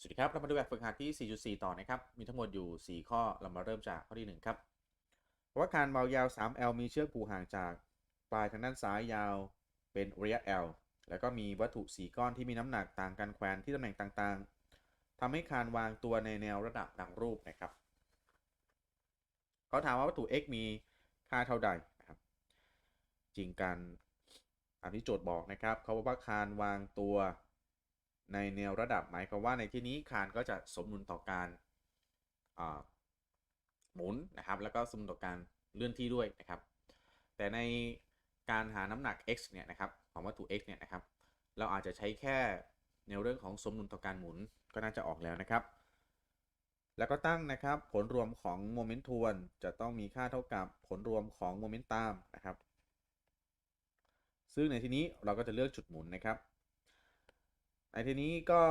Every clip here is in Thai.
สวัสดีครับ เรามาดูแบบฝึกหัดที่ 4.4 ต่อนะครับ มีทั้งหมดอยู่ 4 ข้อ เรามาเริ่มจากข้อที่ 1 ครับเพราะว่าคานเบายาว 3L มีเชือกผูกห่างจากปลายทางด้านซ้ายยาวเป็นระยะ L แล้วก็มีวัตถุ 4 ก้อนที่มีน้ำหนักต่างกันแขวนที่ตำแหน่งต่างๆ ทำให้คานวางตัวในแนวระดับดังรูปนะครับ เขาถามว่าวัตถุ x มีค่าเท่าใดนะครับ จริงการตามที่โจทย์บอกนะครับ เขาบอกว่าคานวางตัว ในแนวระดับหมายความว่าในที่นี้คานก็จะสมดุลต่อการหมุนนะครับแล้วก็สมดุลต่อการเลื่อนที่ด้วยนะครับ แต่ในการหาน้ำหนัก x เนี่ยนะครับของวัตถุ x เนี่ยนะครับ เราอาจจะใช้แค่ในเรื่องของสมดุลต่อการหมุนก็น่าจะออกแล้วนะครับ แล้วก็ตั้งนะครับผลรวมของโมเมนต์ทวนจะต้องมีค่าเท่ากับผลรวมของโมเมนต์ตามนะครับ ซึ่งในที่นี้เราก็จะเลือกจุดหมุนนะครับ ในที่นี้ก็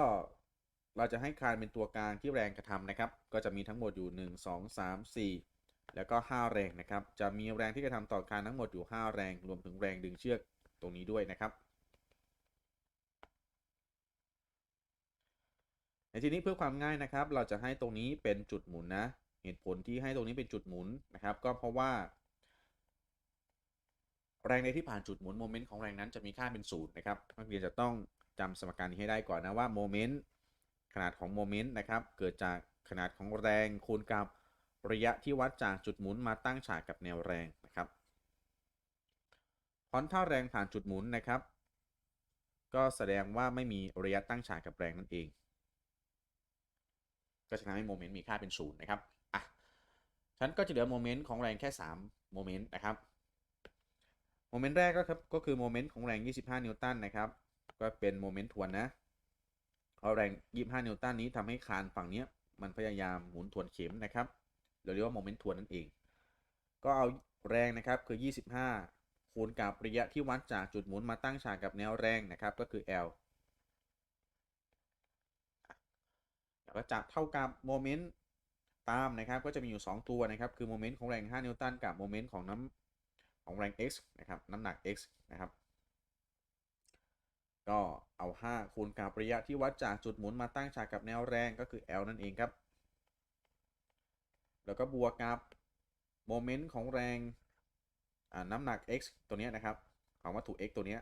เราจะให้คานเป็นตัวกลางที่แรงกระทำนะครับ ก็จะมีทั้งหมดอยู่ 1 2 3 4 แล้วก็ 5 แรงนะครับ จะมีแรงที่กระทำต่อคานทั้งหมดอยู่ 5 แรง รวมถึงแรงดึงเชือกตรงนี้ด้วยนะครับในที่นี้เพื่อความง่ายนะครับ เราจะให้ตรงนี้เป็นจุดหมุนนะ เหตุผลที่ให้ตรงนี้เป็นจุดหมุนนะครับ ก็เพราะว่า แรงในที่ผ่านจุดหมุนโมเมนต์ของแรงนั้นจะมีค่าเป็นศูนย์นะครับนักเรียนจะต้อง จำสมการนี้ให้ได้ก่อนนะว่าโมเมนต์ขนาดของโมเมนต์นะครับ เกิดจากขนาดของแรงคูณกับระยะที่วัดจากจุดหมุนมาตั้งฉากกับแนวแรงนะครับพราะถ้าแรงผ่านจุดหมุนนะครับ ก็แสดงว่าไม่มีระยะตั้งฉากกับแรงนั่นเอง ก็จะทำให้โมเมนต์มีค่าเป็นศูนย์นะครับอะฉันก็จะเหลือโมเมนต์ของแรงแค่3โมเมนต์นะครับโมเมนต์แรกก็ครับก็คือโมเมนต์ของแรง 25 นิวตันนะครับ ก็เป็นโมเมนต์ทวนนะเอาแรง 25 นิวตันนี้ทำให้คานฝั่งนี้มันพยายามหมุนทวนเข็มนะครับเราเรียกว่าโมเมนต์ทวนนั่นเอง ก็เอาแรงนะครับคือ 25 คูณกับระยะที่วัดจากจุดหมุนมาตั้งฉากกับแนวแรงนะครับก็คือ L แล้วก็จับเท่ากับโมเมนต์ตามนะครับก็จะมีอยู่ 2 ตัวนะครับคือโมเมนต์ของแรง 5 นิวตันกับโมเมนต์ของน้ำของแรง x นะครับน้ำหนัก x นะครับ ก็เอา 5 คูณกับระยะที่วัดจากจุดหมุนมาตั้งฉากกับแนวแรงก็คือ L นั่นเองครับ แล้วก็บวกกับโมเมนต์ของแรงน้ำหนัก x ตัวนี้นะครับ ของวัตถุ x ตัวนี้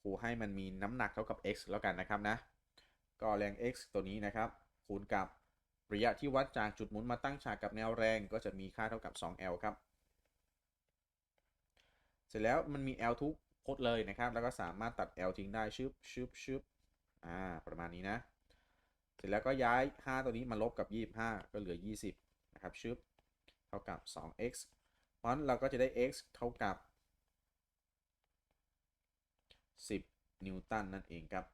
ครูให้มันมีน้ำหนักเท่ากับ x แล้วกันนะครับนะ ก็แรง x ตัวนี้นะครับ คูณกับระยะที่วัดจากจุดหมุนมาตั้งฉากกับแนวแรงก็จะมีค่าเท่ากับ 2l ครับ เสร็จแล้วมันมี l ทุก พจน์เลยนะครับ แล้วก็สามารถตัด l ทิ้งได้ชึบชึบชึบอ่า ประมาณนี้นะ เสร็จแล้วก็ย้าย 5 ตัวนี้มาลบกับ 25 ก็เหลือ 20 นะครับชึบเท่ากับ 2x เพราะนั้นเราก็จะได้ x เท่ากับ 10 นิวตันนั่นเองครับ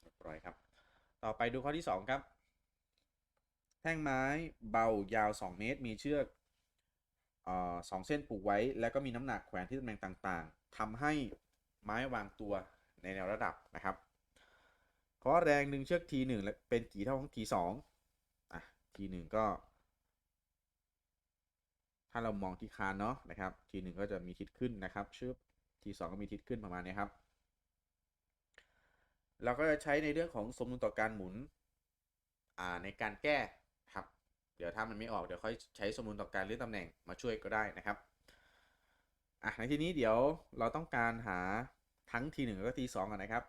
เรียบร้อยครับ ต่อไปดูข้อที่ 2 ครับ แท่งไม้เบายาว 2 เมตร มีเชือก สองเส้นผูกไว้ แล้วก็มีน้ำหนักแขวนที่ตำแหน่งต่างๆทำให้ไม้วางตัวในแนวระดับนะครับเพราะแรงดึงเชือก T 1เป็นกี่เท่าของ T 2อะ T 1ก็ ถ้าเรามองที่คานเนาะนะครับ T 1ก็จะมีทิศขึ้นนะครับชึบ T 2ก็มีทิศขึ้นประมาณนี้ครับ เราก็จะใช้ในเรื่องของสมดุลต่อการหมุนอ่าในการแก้ เดี๋ยวถ้ามันไม่ออกเดี๋ยวค่อยใช้สมดุลต่อการเลื่อนตำแหน่งมาช่วยก็ได้นะครับอะในที่นี้เดี๋ยวเราต้องการหาทั้ง T 1แล้วก็ T 2กันนะครับ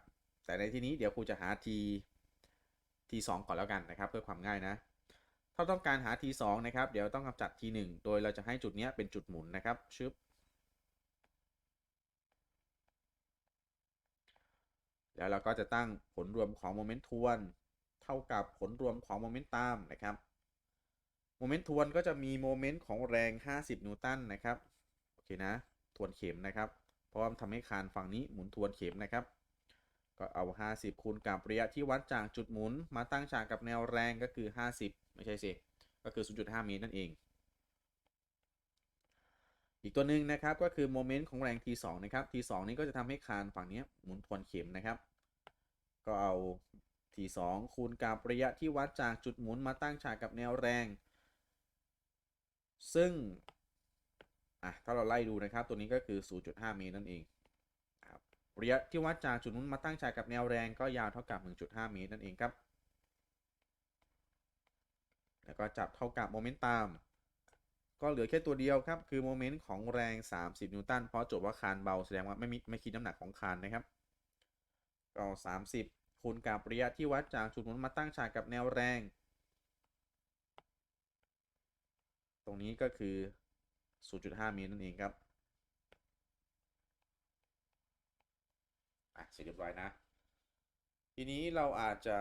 แต่ในที่นี้เดี๋ยวครูจะหา T T 2ก่อนแล้วกันนะครับ เพื่อความง่ายนะ ถ้าต้องการหา T 2นะครับ เดี๋ยวต้องกำจัด T 1โดยเราจะให้จุดนี้เป็นจุดหมุนนะครับชึบแล้วเราก็จะตั้งผลรวมของโมเมนต์ทวน เท่ากับผลรวมของโมเมนต์ตามนะครับ โมเมนต์ทวนก็จะมีโมเมนต์ของแรง 50 นิวตันนะครับ โอเคนะ ทวนเข็มนะครับ เพราะว่าทำให้คานฝั่งนี้หมุนทวนเข็มนะครับ ก็เอา 50 คูณกับระยะที่วัดจากจุดหมุน มาตั้งฉากกับแนวแรงก็คือ 50 ไม่ใช่สิ ก็คือ 0.5 เมตรนั่นเอง อีกตัวหนึ่งนะครับก็คือโมเมนต์ของแรง T2 นะครับ T2 นี้ก็จะทำให้คานฝั่งนี้หมุนทวนเข็มนะครับ ก็เอา T2 คูณกับระยะที่วัดจากจุดหมุนมาตั้งฉากกับแนวแรง ซึ่ง อะ ถ้าเราไล่ดูนะครับ ตัวนี้ก็คือ 0.5 เมตรนั่นเองระยะที่วัดจากจุดนู้นมาตั้งฉากกับแนวแรงก็ยาวเท่ากับ 1.5 เมตรนั่นเองครับ แล้วก็จับเท่ากับโมเมนตัมก็เหลือแค่ตัวเดียวครับ คือโมเมนต์ของแรง 30 นิวตัน เพราะโจทย์ว่าคานเบาแสดงว่าไม่มีไม่คิดน้ำหนักของคานนะครับ ก็ 30 คูณกับระยะที่วัดจากจุดนู้นมาตั้งฉากกับแนวแรง ต รงนี้ก็คือ 0.5 เมตรนั่นเองครับ อะ เสร็จเรียบร้อยนะ ทีนี้เราอาจจะ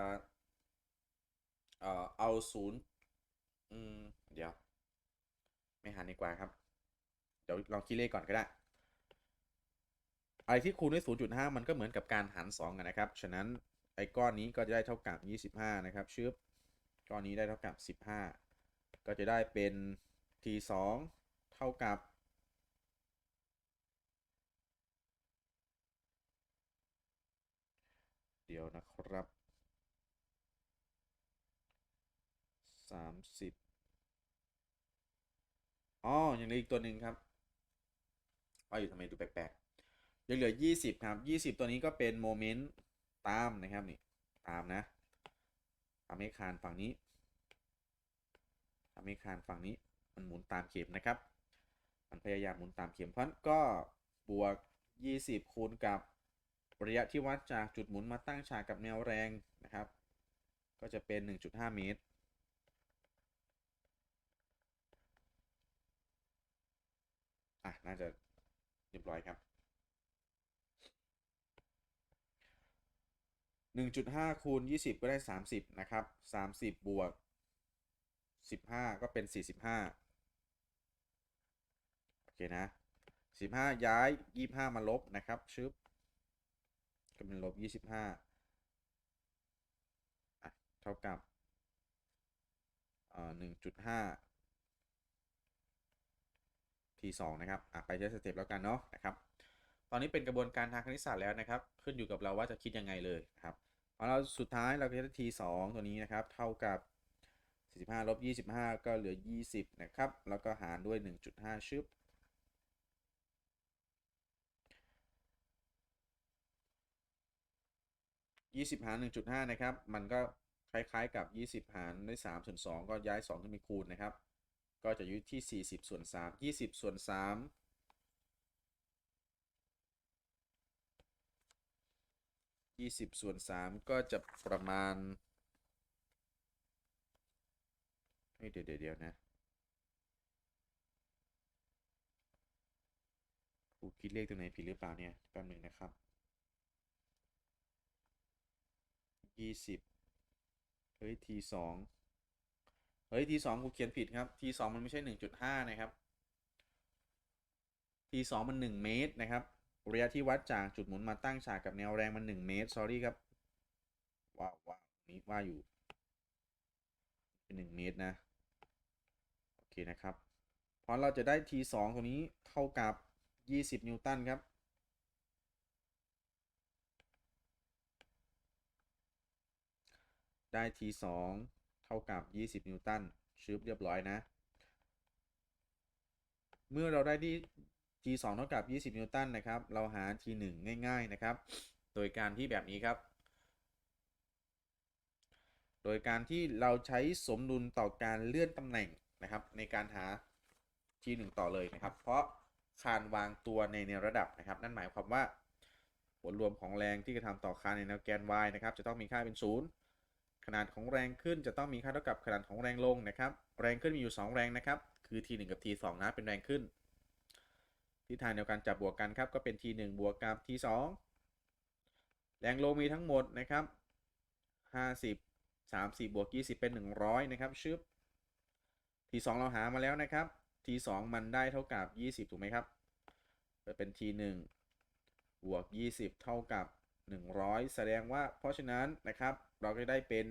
เอ่อ เอาศูนย์อืม เดี๋ยว ไม่หันดีกว่าครับ เดี๋ยวลองคิดเลขก่อนก็ได้ อะไรที่คูณด้วย 0.5 มันก็เหมือนกับการหาร2กันนะครับ ฉะนั้นไอ้ก้อนนี้ก็จะได้เท่ากับ 25 นะครับชึบก้อนนี้ได้เท่ากับ 15 ก็จะได้เป็น t 2เท่ากับ เดี๋ยวนะครับสามสิบอ๋อยังเหลืออีกตัวหนึ่งครับว่าอยู่ทำไมดูแปลกๆยังเหลือยี่สิบครับยี่สิบตัวนี้ก็เป็นโมเมนต์ตามนะครับนี่ตามนะทำให้คานฝั่งนี้ทำให้คานฝั่งนี้ มันหมุนตามเข็มนะครับ มันพยายามหมุนตามเข็มเพราะฉะนั้นก็บวก 20 คูณกับระยะที่วัดจากจุดหมุนมาตั้งฉากกับแนวแรงนะครับ ก็จะเป็น 1.5 เมตร อะ น่าจะเรียบร้อยครับ 1.5 คูณ 20 ก็ได้ 30 นะครับ 30 บวก 15 ก็เป็น 45 เคนะ15ย้าย25มาลบนะครับชึบก็เป็นลบ25อะเท่ากับเอ่อ1.5ที2นะครับไปใช้สเต็ปแล้วกันเนาะนะครับ ตอนนี้เป็นกระบวนการทางคณิตศาสตร์แล้วนะครับ ขึ้นอยู่กับเราว่าจะคิดยังไงเลยนะครับพอเราสุดท้ายเราก็จะได้ที2ตัวนี้นะครับ เท่ากับ45ลบ25 ก็เหลือ 20 นะครับ แล้วก็หารด้วย 1.5ชึบ 20 หาร 1.5 นะครับ มันก็คล้ายๆกับ 20 หารด้วย3ส่วน2ก็ย้าย 2 ขึ้นไปคูณนะครับ ก็จะอยู่ที่ 40 ส่วน 3 20 ส่วน3 20ส่วน3ก็จะประมาณเฮ้ยเดี๋ยวเดี๋ยวนะครูคิดเลขตรงไหนผิดหรือเปล่าเนี่ยแป๊บหนึงนะครับ ยี่สิบเฮ้ยทีสองเฮ้ยทีสองกูเขียนผิดครับทีสองมันไม่ใช่หนึ่งจุดห้านะครับทีสองมันหนึ่งเมตรนะครับระยะที่วัดจากจุดหมุนมาตั้งฉากกับแนวแรงมันหนึ่งเมตร sorry ครับว้าวว้าวนี่ว่าอยู่เป็นหนึ่งเมตรนะโอเคนะครับ เพราะเราจะได้ทีสองตรงนี้เท่ากับยี่สิบนิวตันครับ ได้ t 2 เท่ากับ 20 นิวตันชืบเรียบร้อยนะ เมื่อเราได้ที่ t 2 เท่ากับ 20 นิวตันนะครับ เราหา t 1 ง่ายๆนะครับ โดยการที่แบบนี้ครับ โดยการที่เราใช้สมดุลต่อการเลื่อนตำแหน่งนะครับ ในการหา t 1 ต่อเลยนะครับ เพราะคานวางตัวในแนวระดับนะครับ นั่นหมายความว่าผลรวมของแรงที่กระทำต่อคานในแนวแกน y นะครับ จะต้องมีค่าเป็น 0 ขนาดของแรงขึ้นจะต้องมีค่าเท่ากับขนาดของแรงลงนะครับ แรงขึ้นมีอยู่ 2 แรงนะครับ คือ t 1 กับ t 2 นะ เป็นแรงขึ้น ทิศทางเดียวกันจับบวกกันครับ ก็เป็น t 1 บวกกับ t 2 แรงลงมีทั้งหมดนะครับ 50 30บวก20 เป็น 100 นะครับ ชึบ t 2 เราหามาแล้วนะครับ t 2 มันได้เท่ากับ 20 ถูกไหมครับจะเป็น t 1 บวก 20 เท่ากับ 100 แสดงว่าเพราะฉะนั้นนะครับ เราก็ได้เป็น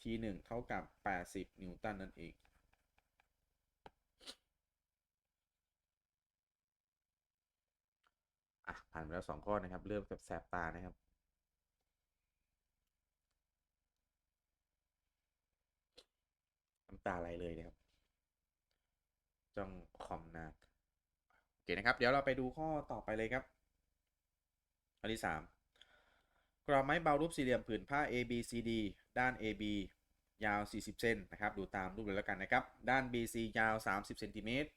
t 1 เท่ากับ 80 นิวตันนั่นเอง อะ ผ่านไปแล้ว 2 ข้อนะครับ เริ่มแบบแสบตานะครับน้ำตาไหลเลยนะครับ จ้องคอมนานโอเคนะครับ เดี๋ยวเราไปดูข้อต่อไปเลยครับ อันที่3 กรอบไม้เบารูปสี่เหลี่ยมผืนผ้า A B C D ด้าน AB ยาว 40 เซนนะครับ ดูตามรูปเลยแล้วกันนะครับ ด้าน BC ยาว 30 เซนติเมตร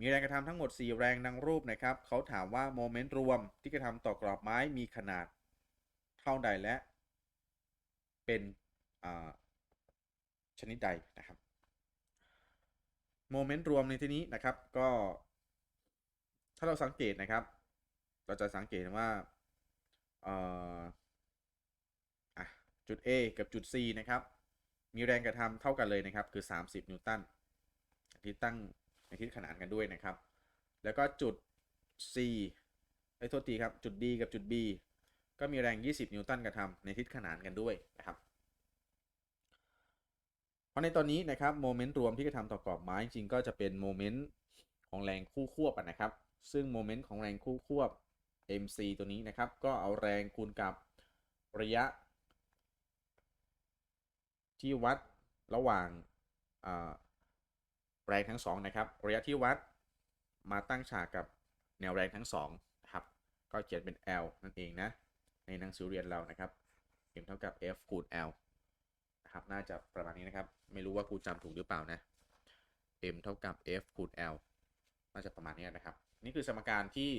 มีแรงกระทำทั้งหมด 4 แรงดังรูปนะครับ เขาถามว่าโมเมนต์รวมที่กระทำต่อกรอบไม้มีขนาดเท่าใดและเป็นชนิดใดนะครับ โมเมนต์รวมในที่นี้นะครับก็ถ้าเราสังเกตนะครับ เราจะสังเกตว่า จุด A กับจุด C นะครับ มีแรงกระทำเท่ากันเลยนะครับ คือ 30 นิวตันที่ตั้งในทิศขนานกันด้วยนะครับ แล้วก็จุด C ไอ้โทษทีครับ จุด D กับจุด B ก็มีแรง 20 นิวตันกระทำในทิศขนานกันด้วยนะครับ เพราะในตอนนี้นะครับโมเมนต์รวมที่กระทำต่อกรอบไม้จริงก็จะเป็นโมเมนต์ของแรงคู่ควบนะครับ ซึ่งโมเมนต์ของแรงคู่ควบ mc ตัวนี้นะครับ ก็เอาแรงคูณกับระยะ ที่วัดระหว่างแรงทั้งสองนะครับ ระยะที่วัดมาตั้งฉากกับแนวแรงทั้งสองนะครับ ก็เขียนเป็น L นั่นเองนะ ในหนังสือเรียนเรานะครับ m เท่ากับ F คูณ L นะครับ น่าจะประมาณนี้นะครับ ไม่รู้ว่ากูจำถูกหรือเปล่านะ m เท่ากับ F คูณ L น่าจะประมาณนี้นะครับ นี่คือสมการที่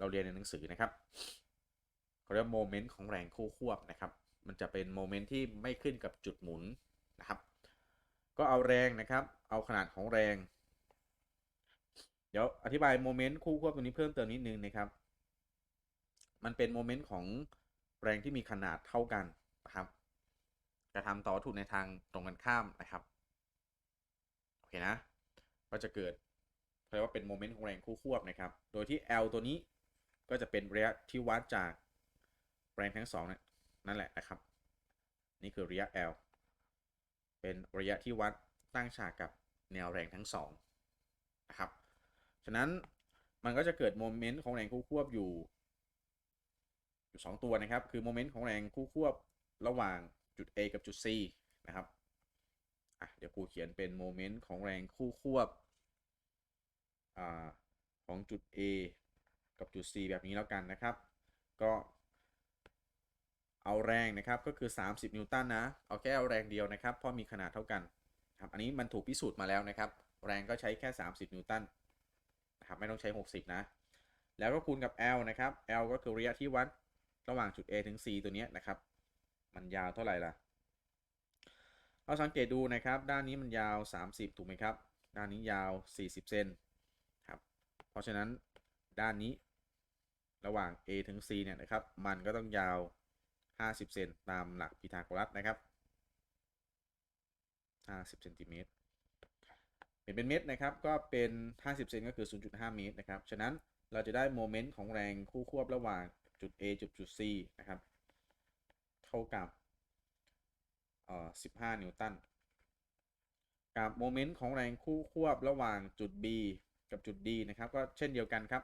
เราเรียนในหนังสือนะครับเขาเรียกโมเมนต์ของแรงคู่ควบนะครับ มันจะเป็นโมเมนต์ที่ไม่ขึ้นกับจุดหมุนนะครับ ก็เอาแรงนะครับ เอาขนาดของแรง เดี๋ยวอธิบายโมเมนต์คู่ควบตัวนี้เพิ่มเติมนิดนึงนะครับ มันเป็นโมเมนต์ของแรงที่มีขนาดเท่ากันนะครับกระทำต่อวัตถุในทางตรงกันข้ามนะครับโอเคนะ ก็จะเกิดเรียกว่าเป็นโมเมนต์ของแรงคู่ควบนะครับ โดยที่ L ตัวนี้ ก็จะเป็นระยะที่วัดจากแรงทั้งสองนั่นนั่นแหละนะครับ นี่คือระยะ L เป็นระยะที่วัดตั้งฉากกับแนวแรงทั้งสองนะครับ ฉะนั้นมันก็จะเกิดโมเมนต์ของแรงคู่ควบอยู่อยู่สองตัวนะครับ คือโมเมนต์ของแรงคู่ควบระหว่างจุด A กับจุด C นะครับอะเดี๋ยวครูเขียนเป็นโมเมนต์ของแรงคู่ควบอาของจุด A กับจุด C แบบนี้แล้วกันนะครับ ก็เอาแรงนะครับก็คือ 30 นิวตันนะ เอาแค่เอาแรงเดียวนะครับ เพราะมีขนาดเท่ากันครับอันนี้มันถูกพิสูจน์มาแล้วนะครับ แรงก็ใช้แค่ 30 นิวตันนะครับไม่ต้องใช้ 60 นะ แล้วก็คูณกับ L นะครับ L ก็คือระยะที่วัดระหว่างจุด A ถึง C ตัวนี้นะครับ มันยาวเท่าไหร่ล่ะ เราสังเกตดูนะครับ ด้านนี้มันยาว 30 ถูกไหมครับ ด้านนี้ยาว 40 เซนครับ เพราะฉะนั้นด้านนี้ ระหว่าง A ถึง C เนี่ยนะครับ มันก็ต้องยาว 50 เซนตามหลักพีทาโกรัสนะครับ 50เซนติเมตรเปลี่ยนเป็นเมตรนะครับ ก็เป็น 50 เซนก็คือ 0.5 เมตรนะครับ ฉะนั้นเราจะได้โมเมนต์ของแรงคู่ควบระหว่างจุด A จุดจุด C นะครับ เท่ากับเอ่อ15 นิวตัน กับโมเมนต์ของแรงคู่ควบระหว่างจุด B กับจุด D นะครับ ก็เช่นเดียวกันครับ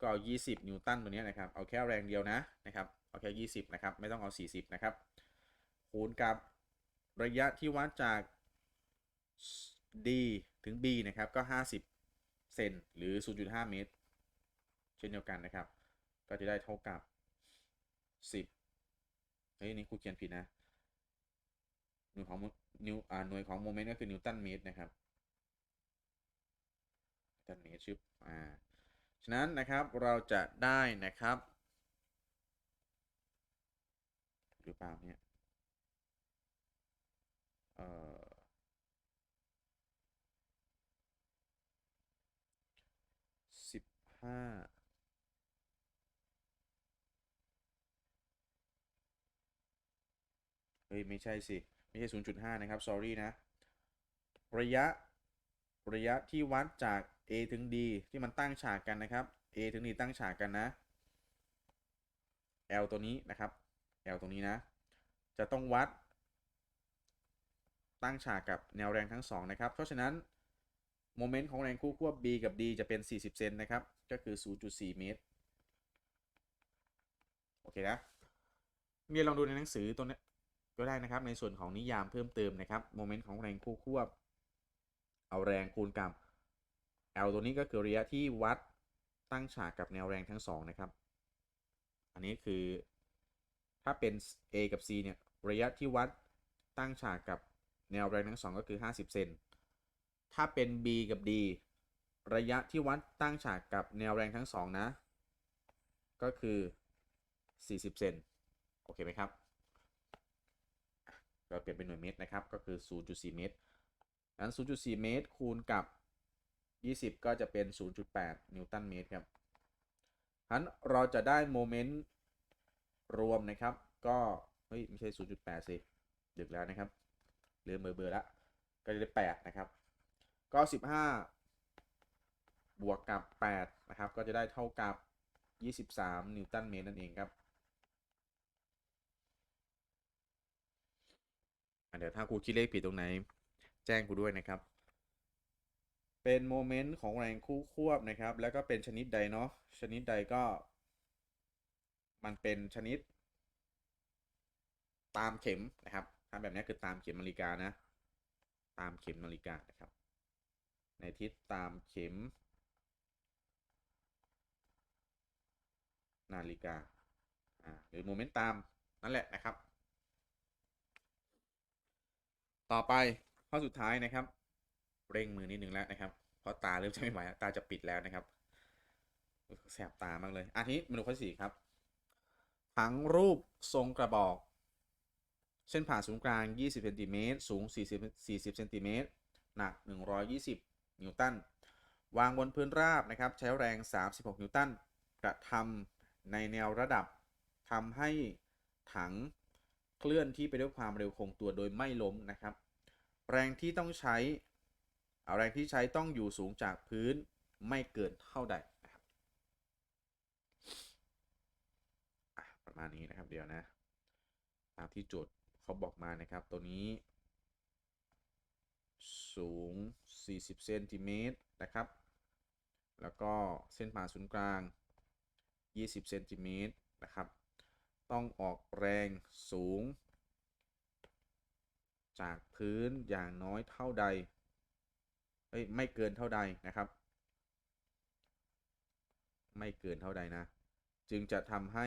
ก็เอา 20 นิวตันตัวนี้นะครับ เอาแค่แรงเดียวนะนะครับ เอาแค่ 20 นะครับ ไม่ต้องเอา 40 นะครับ คูณกับระยะที่วัดจาก D ถึง B นะครับ ก็ 50 เซนหรือ 0.5 เมตร เช่นเดียวกันนะครับ ก็จะได้เท่ากับ 10 เฮ้ย นี่ครูเขียนผิดนะ หน่วยของนิวอ่าหน่วยของโมเมนต์ก็คือนิวตันเมตรนะครับ นิวตันเมตรชื่ออ่า ฉะนั้นนะครับเราจะได้นะครับหรือเปล่าเนี่ยเออสิบห้าเฮ้ย ไม่ใช่สิ ไม่ใช่ 0.5 นะครับ sorry นะ ระยะ ระยะที่วัดจาก A ถึง D ที่มันตั้งฉากกันนะครับ A ถึง D ตั้งฉากกันนะ L ตัวนี้นะครับ L ตรงนี้นะ จะต้องวัด ตั้งฉากกับแนวแรงทั้งสองนะครับ เพราะฉะนั้นโมเมนต์ของแรงคู่ควบ B กับ D จะเป็น 40 เซนนะครับ ก็คือ 0.4 เมตร โอเคนะเรียนลองดูในหนังสือตัวนี้ก็ได้นะครับ ในส่วนของนิยามเพิ่มเติมนะครับ โมเมนต์ของแรงคู่ควบ เอาแรงคูณกับ L ตัวนี้ก็คือระยะที่วัดตั้งฉากกับแนวแรงทั้งสองนะครับ อันนี้คือถ้าเป็น A กับ C เนี่ยระยะที่วัดตั้งฉากกับแนวแรงทั้งสองก็คือ 50 เซน ถ้าเป็น B กับ D ระยะที่วัดตั้งฉากกับแนวแรงทั้งสองนะ ก็คือ 40 เซน โอเคไหมครับก็เปลี่ยนเป็นหน่วยเมตรนะครับ ก็คือ 0.4 เมตรงั้น0.4 เมตรคูณกับ 20 ก็จะเป็น 0.8 นิวตันเมตรครับงั้นเราจะได้โมเมนต์รวมนะครับ ก็ เฮ้ย ไม่ใช่ 0.8 สิ ดึกแล้วนะครับเลืมเบอร์เบอร์ละ ก็จะได้ 8 นะครับ ก็ 15 บวกกับ 8 นะครับ ก็จะได้เท่ากับ 23 นิวตันเมตรนั่นเองครับเดี๋ยวถ้าครูคิดเลขผิดตรงไหน แจ้งครูด้วยนะครับ เป็นโมเมนต์ของแรงคู่ควบนะครับ แล้วก็เป็นชนิดใดเนาะชนิดใดก็ มันเป็นชนิด ตามเข็มนะครับถ้าแบบนี้คือตามเข็มนาฬิกานะ ตามเข็มนาฬิกานะครับ ในทิศตามเข็ม นาฬิกาอ่าหรือโมเมนต์ตามนั่นแหละนะครับ ต่อไปข้อสุดท้ายนะครับ เร่งมือนิดนึงแล้วนะครับ เพราะตาเริ่มจะไม่ไหวแล้วตาจะปิดแล้วนะครับแสบตามากเลยอันนี้มาดูข้อสี่ครับ ถังรูปทรงกระบอก เส้นผ่าศูนย์กลาง 20เซนติเมตรสูง 40 40เซนติเมตรหนัก 120 นิวตัน วางบนพื้นราบนะครับ ใช้แรง 36 นิวตัน กระทำในแนวระดับทำให้ถังเคลื่อนที่ไปด้วยความเร็วคงตัวโดยไม่ล้มนะครับ แรงที่ต้องใช้ แรงที่ใช้ต้องอยู่สูงจากพื้นไม่เกินเท่าใดนะครับประมาณนี้นะครับเดี๋ยวนะตามที่โจทย์เขาบอกมานะครับตัวนี้ สูง 40เซนติเมตรนะครับ แล้วก็เส้นผ่าศูนย์กลาง 20เซนติเมตรนะครับ ต้องออกแรงสูง จากพื้นอย่างน้อยเท่าใด ไม่เกินเท่าใดนะครับ ไม่เกินเท่าใดนะ จึงจะทำให้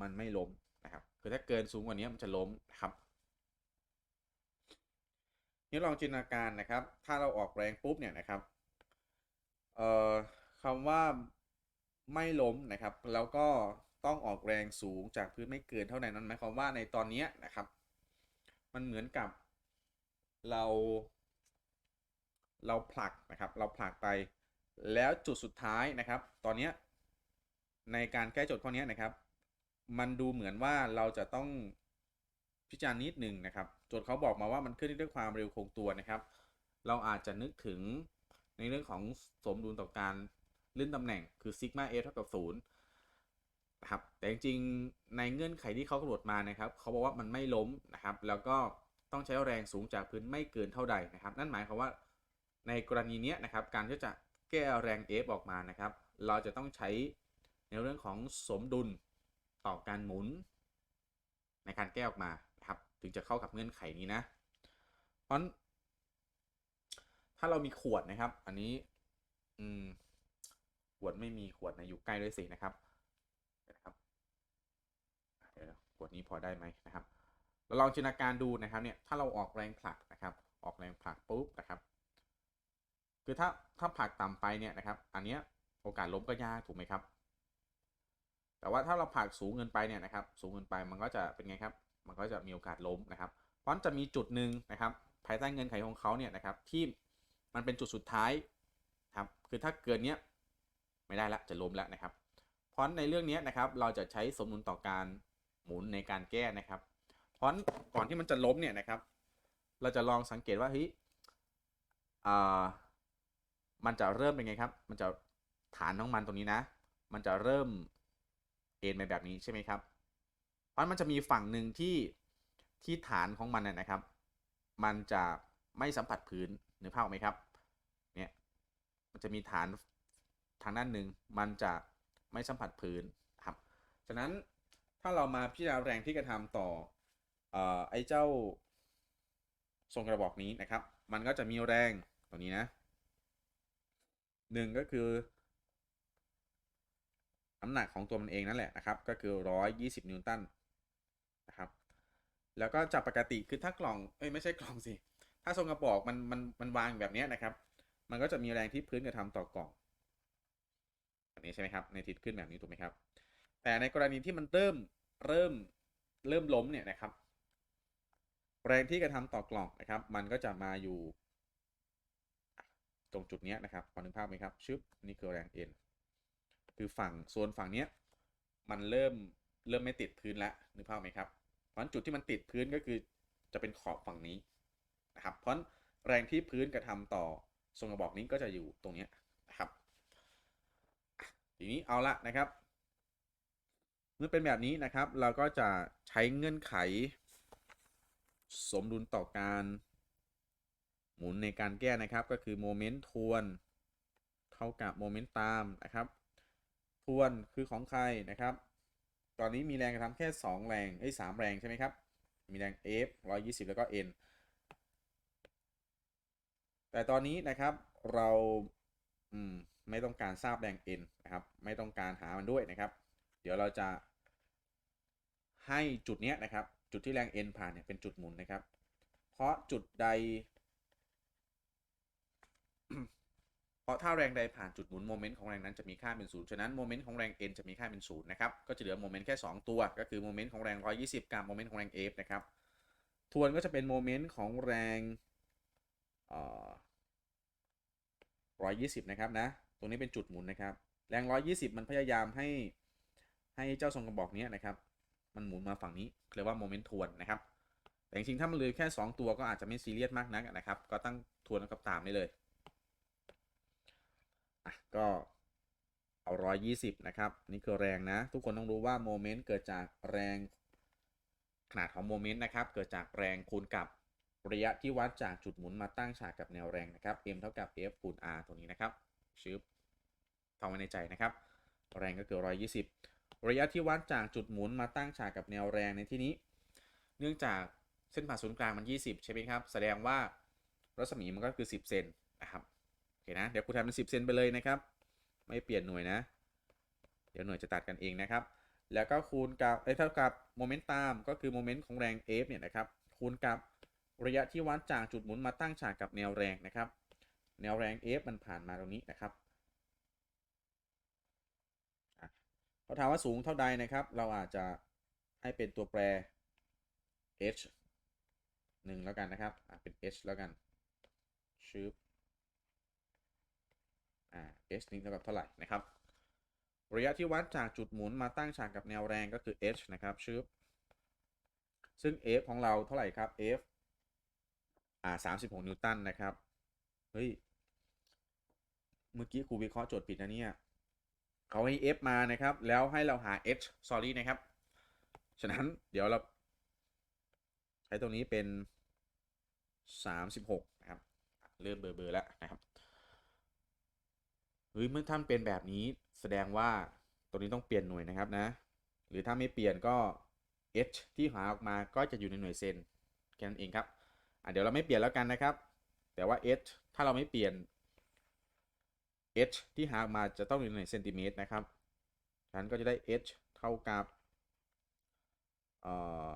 มันไม่ล้มนะครับคือถ้าเกินสูงกว่านี้มันจะล้มนะครับนี่ลองจินตนาการนะครับ ถ้าเราออกแรงปุ๊บเนี่ยนะครับเอ่อคำว่าไม่ล้มนะครับ แล้วก็ต้องออกแรงสูงจากพื้นไม่เกินเท่าไหร่นั้นหมายความว่าในตอนนี้นะครับ มันเหมือนกับเรา เราผลักนะครับเราผลักไปแล้วจุดสุดท้ายนะครับ ตอนนี้ในการแก้โจทย์ข้อนี้นะครับ มันดูเหมือนว่าเราจะต้องพิจารณานิดหนึ่งนะครับ โจทย์เขาบอกมาว่ามันขึ้นด้วยความเร็วคงตัวนะครับ เราอาจจะนึกถึงในเรื่องของสมดุลต่อการลื่นตำแหน่งคือซิกมาเอเท่ากับศูนย์นะครับแต่จริงๆในเงื่อนไขที่เขากำหนดมานะครับเขาบอกว่ามันไม่ล้มนะครับ แล้วก็ต้องใช้แรงสูงจากพื้นไม่เกินเท่าใดนะครับ นั่นหมายความว่า ในกรณีนี้นะครับการที่จะแก้แรง F ออกมานะครับ เราจะต้องใช้ในเรื่องของสมดุลต่อการหมุน ในการแก้ออกมานะครับถึงจะเข้ากับเงื่อนไขนี้นะเพราะถ้าเรามีขวดนะครับ อันนี้อืมขวดไม่มีขวดนะอยู่ใกล้ด้วยสินะครับนะครับเดี๋ยวขวดนี้พอได้ไหมนะครับเราลองจินตนาการดูนะครับเนี่ยถ้าเราออกแรงผลักนะครับ ออกแรงผลักปุ๊บนะครับ คือถ้าถ้าผลักต่ำไปเนี่ยนะครับ อันเนี้ยโอกาสล้มก็ยากถูกไหมครับ แต่ว่าถ้าเราผลักสูงเกินไปเนี่ยนะครับ สูงเกินไปมันก็จะเป็นไงครับ มันก็จะมีโอกาสล้มนะครับเพราะจะมีจุดหนึ่งนะครับภายใต้เงื่อนไขของเขาเนี่ยนะครับที่มันเป็นจุดสุดท้ายครับคือถ้าเกินเนี้ยไม่ได้ละจะล้มแล้วนะครับเพราะในเรื่องนี้นะครับเราจะใช้สมดุลต่อการหมุนในการแก้นะครับเพราะก่อนที่มันจะล้มเนี่ยนะครับ เราจะลองสังเกตว่าเฮ้ยอ่า มันจะเริ่มเป็นไงครับ มันจะฐานของมันตรงนี้นะ มันจะเริ่มเอ็นไปแบบนี้ใช่ไหมครับ เพราะมันจะมีฝั่งหนึ่งที่ที่ฐานของมันนะครับ มันจะไม่สัมผัสพื้นนึกภาพออกไหมครับ เนี่ย มันจะมีฐานทางด้านหนึ่งมันจะไม่สัมผัสพื้นครับ ฉะนั้นถ้าเรามาพิจารณาแรงที่กระทำต่อออไอ้เจ้าทรงกระบอกนี้นะครับ มันก็จะมีแรงตัวนี้นะ หนึ่งก็คือน้ำหนักของตัวมันเองนั่นแหละนะครับ ก็คือ 120 นิวตันนะครับ แล้วก็จากปกติคือถ้ากล่องเอ้ยไม่ใช่กล่องสิ ถ้าทรงกระบอกมันมันมันวางแบบนี้นะครับ มันก็จะมีแรงที่พื้นกระทำต่อกล่องแบบนี้ใช่ไหมครับ ในทิศขึ้นแบบนี้ถูกไหมครับ แต่ในกรณีที่มันเริ่มเริ่มเริ่มล้มเนี่ยนะครับ แรงที่กระทำต่อกล่องนะครับ มันก็จะมาอยู่ ตรงจุดนี้นะครับพอนึกภาพไหมครับชึบนี่คือแรงเอ็นคือฝั่งโซนฝั่งเนี้ยมันเริ่มเริ่มไม่ติดพื้นแล้วนึกภาพไหมครับเพราะจุดที่มันติดพื้นก็คือจะเป็นขอบฝั่งนี้นะครับเพราะแรงที่พื้นกระทำต่อทรงกระบอกนี้ก็จะอยู่ตรงนี้นะครับทีนี้เอาละนะครับ เมื่อเป็นแบบนี้นะครับ เราก็จะใช้เงื่อนไข สมดุลต่อการ หมุนในการแก้นะครับก็คือโมเมนต์ทวนเท่ากับโมเมนต์ตามนะครับ ทวนคือของใครนะครับ ตอนนี้มีแรงกระทำแค่ 2 แรงเอ้สามแรงใช่ไหมครับ มีแรง F 120 แล้วก็ N แต่ตอนนี้นะครับเราอืมไม่ต้องการทราบแรง N นะครับ ไม่ต้องการหามันด้วยนะครับ เดี๋ยวเราจะ ให้จุดเนี้ยนะครับ จุดที่แรง N ผ่านเนี่ยเป็นจุดหมุนนะครับ เพราะจุดใด เพราะถ้าแรงใดผ่านจุดหมุนโมเมนต์ของแรงนั้นจะมีค่าเป็นศูนย์ฉะนั้นโมเมนต์ของแรง n จะมีค่าเป็นศูนย์นะครับก็จะเหลือโมเมนต์แค่ 2 ตัว ก็คือโมเมนต์ของแรง 120 กับโมเมนต์ของแรง f นะครับทวนก็จะเป็นโมเมนต์ของแรงเอ่อ120 นะครับนะตรงนี้เป็นจุดหมุนนะครับ แรง 120 มันพยายามให้ให้เจ้าทรงกระบอกนี้นะครับ มันหมุนมาฝั่งนี้เรียกว่าโมเมนต์ทวนนะครับ แต่จริงๆถ้ามันเหลือแค่ 2 ตัวก็อาจจะไม่ซีเรียสมากนักนะครับ ก็ตั้งทวนกับตามได้เลย ก็เอาร้อยยี่สิบนะครับ นี่คือแรงนะ ทุกคนต้องรู้ว่าโมเมนต์เกิดจากแรงขนาดของโมเมนต์นะครับ เกิดจากแรงคูณกับระยะที่วัดจากจุดหมุนมาตั้งฉากกับแนวแรงนะครับ m เท่ากับ f คูณ r ตรงนี้นะครับชืบท่องไว้ในใจนะครับ แรงก็คือร้อยยี่สิบระยะที่วัดจากจุดหมุนมาตั้งฉากกับแนวแรงในที่นี้ เนื่องจากเส้นผ่าศูนย์กลางมัน 20 ใช่ไหมครับ แสดงว่ารัศมีมันก็คือ 10 เซนนะครับ เคนะ เดี๋ยวครูทำเป็น10เซนไปเลยนะครับ ไม่เปลี่ยนหน่วยนะ เดี๋ยวหน่วยจะตัดกันเองนะครับ แล้วก็คูณกับเอ้เท่ากับโมเมนต์ตามก็คือโมเมนต์ของแรง F เนี่ยนะครับ คูณกับระยะที่วัดจากจุดหมุนมาตั้งฉากกับแนวแรงนะครับ แนวแรง F มันผ่านมาตรงนี้นะครับเขาถามว่าสูงเท่าใดนะครับ เราอาจจะให้เป็นตัวแปร h หนึ่งแล้วกันนะครับเป็น h แล้วกันชืบอ่า h นี้เท่ากับเท่าไหร่นะครับระยะที่วัดจากจุดหมุนมาตั้งฉากกับแนวแรงก็คือ h นะครับชืบซึ่ง f ของเราเท่าไหร่ครับ f อ่า36นิวตันนะครับเฮ้ยเมื่อกี้ครูวิเคราะห์โจทย์ผิดนะเนี่ยเขาให้ f มานะครับ แล้วให้เราหา h sorry นะครับ ฉะนั้นเดี๋ยวเรา ใช้ตรงนี้เป็น 36 นะครับ เริ่มเบอร์เบอร์แล้วนะครับ เฮ้ยเมื่อท่านเป็นแบบนี้แสดงว่าตัวนี้ต้องเปลี่ยนหน่วยนะครับนะ หรือถ้าไม่เปลี่ยนก็ h ที่หาออกมาก็จะอยู่ในหน่วยเซนแค่นั้นเองครับอะเดี๋ยวเราไม่เปลี่ยนแล้วกันนะครับ แต่ว่า h ถ้าเราไม่เปลี่ยน h ที่หาออกมาจะต้องอยู่ในเซนติเมตรนะครับฉะนั้นก็จะได้ h เท่ากับเอ่อ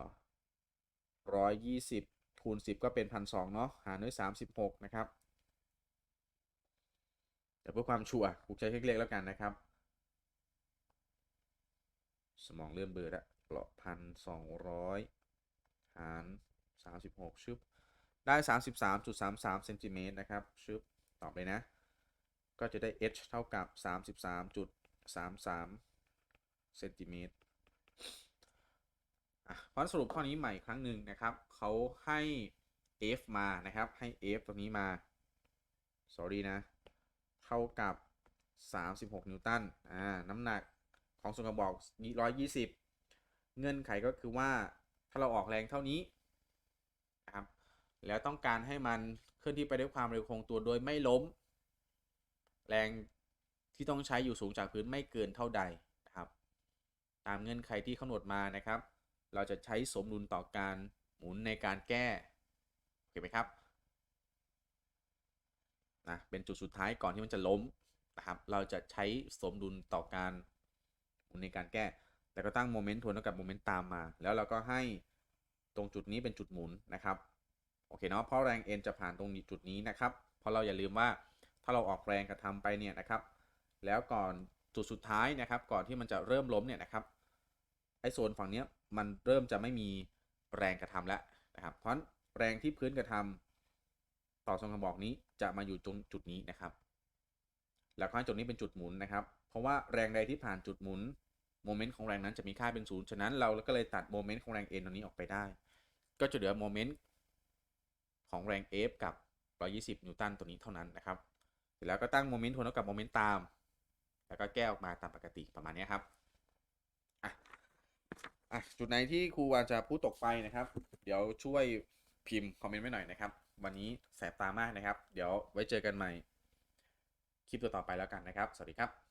ร้อยยี่สิบคูณสิบก็เป็นพันสองเนาะหารด้วยสามสิบหกนะครับ แต่เพื่อความชัวร์ครูใช้เครื่องเลขแล้วกันนะครับ สมองเริ่มเบลอแล้วเลาะพันสองร้อยหารสามสิบหกชึบได้สามสิบสามจุดสามสามเซนติเมตรนะครับชึบตอบเลยนะ ก็จะได้ h เท่ากับสามสิบสามจุดสามสามเซนติเมตรเพราะสรุปข้อนี้ใหม่ครั้งหนึ่งนะครับ เขาให้ f มานะครับ ให้ f ตรงนี้มา sorry นะ เท่ากับ 36 นิวตัน อ่า น้ำหนักของส่วนกระบอก 120 เงื่อนไขก็คือว่าถ้าเราออกแรงเท่านี้นะครับ แล้วต้องการให้มันเคลื่อนที่ไปด้วยความเร็วคงตัวโดยไม่ล้ม แรงที่ต้องใช้อยู่สูงจากพื้นไม่เกินเท่าใดนะครับ ตามเงื่อนไขที่กำหนดมานะครับ เราจะใช้สมดุลต่อการหมุนในการแก้ โอเคไหมครับ นะเป็นจุดสุดท้ายก่อนที่มันจะล้มนะครับเราจะใช้สมดุลต่อการในการแก้ แล้วก็ตั้งโมเมนต์ทวนเท่ากับโมเมนต์ตามมา แล้วเราก็ให้ตรงจุดนี้เป็นจุดหมุนนะครับโอเคเนาะเพราะแรง N จะผ่านตรงจุดนี้นะครับ เพราะเราอย่าลืมว่าถ้าเราออกแรงกระทำไปเนี่ยนะครับ แล้วก่อนจุดสุดท้ายนะครับ ก่อนที่มันจะเริ่มล้มเนี่ยนะครับไอ้โซนฝั่งเนี้ยมันเริ่มจะไม่มีแรงกระทำแล้วนะครับ เพราะแรงที่พื้นกระทำ ต่อทรงกระบอกนี้จะมาอยู่ตรงจุดนี้นะครับ แล้วก็ให้จุดนี้เป็นจุดหมุนนะครับ เพราะว่าแรงใดที่ผ่านจุดหมุนโมเมนต์ของแรงนั้นจะมีค่าเป็นศูนย์ฉะนั้นเราก็เลยตัดโมเมนต์ของแรง n ตรงนี้ออกไปได้ ก็จะเหลือโมเมนต์ของแรง F กับ 120 นิวตันตัวนี้เท่านั้นนะครับเสร็จแล้วก็ตั้งโมเมนต์ทวนเท่ากับโมเมนต์ตาม แล้วก็แก้ออกมาตามปกติประมาณนี้ครับอะอะจุดไหนที่ครูวาจจะพูดตกไปนะครับ เดี๋ยวช่วยพิมพ์คอมเมนต์ไว้หน่อยนะครับ วันนี้แสบตามากนะครับ เดี๋ยวไว้เจอกันใหม่คลิปต่อๆไปแล้วกันนะครับ สวัสดีครับ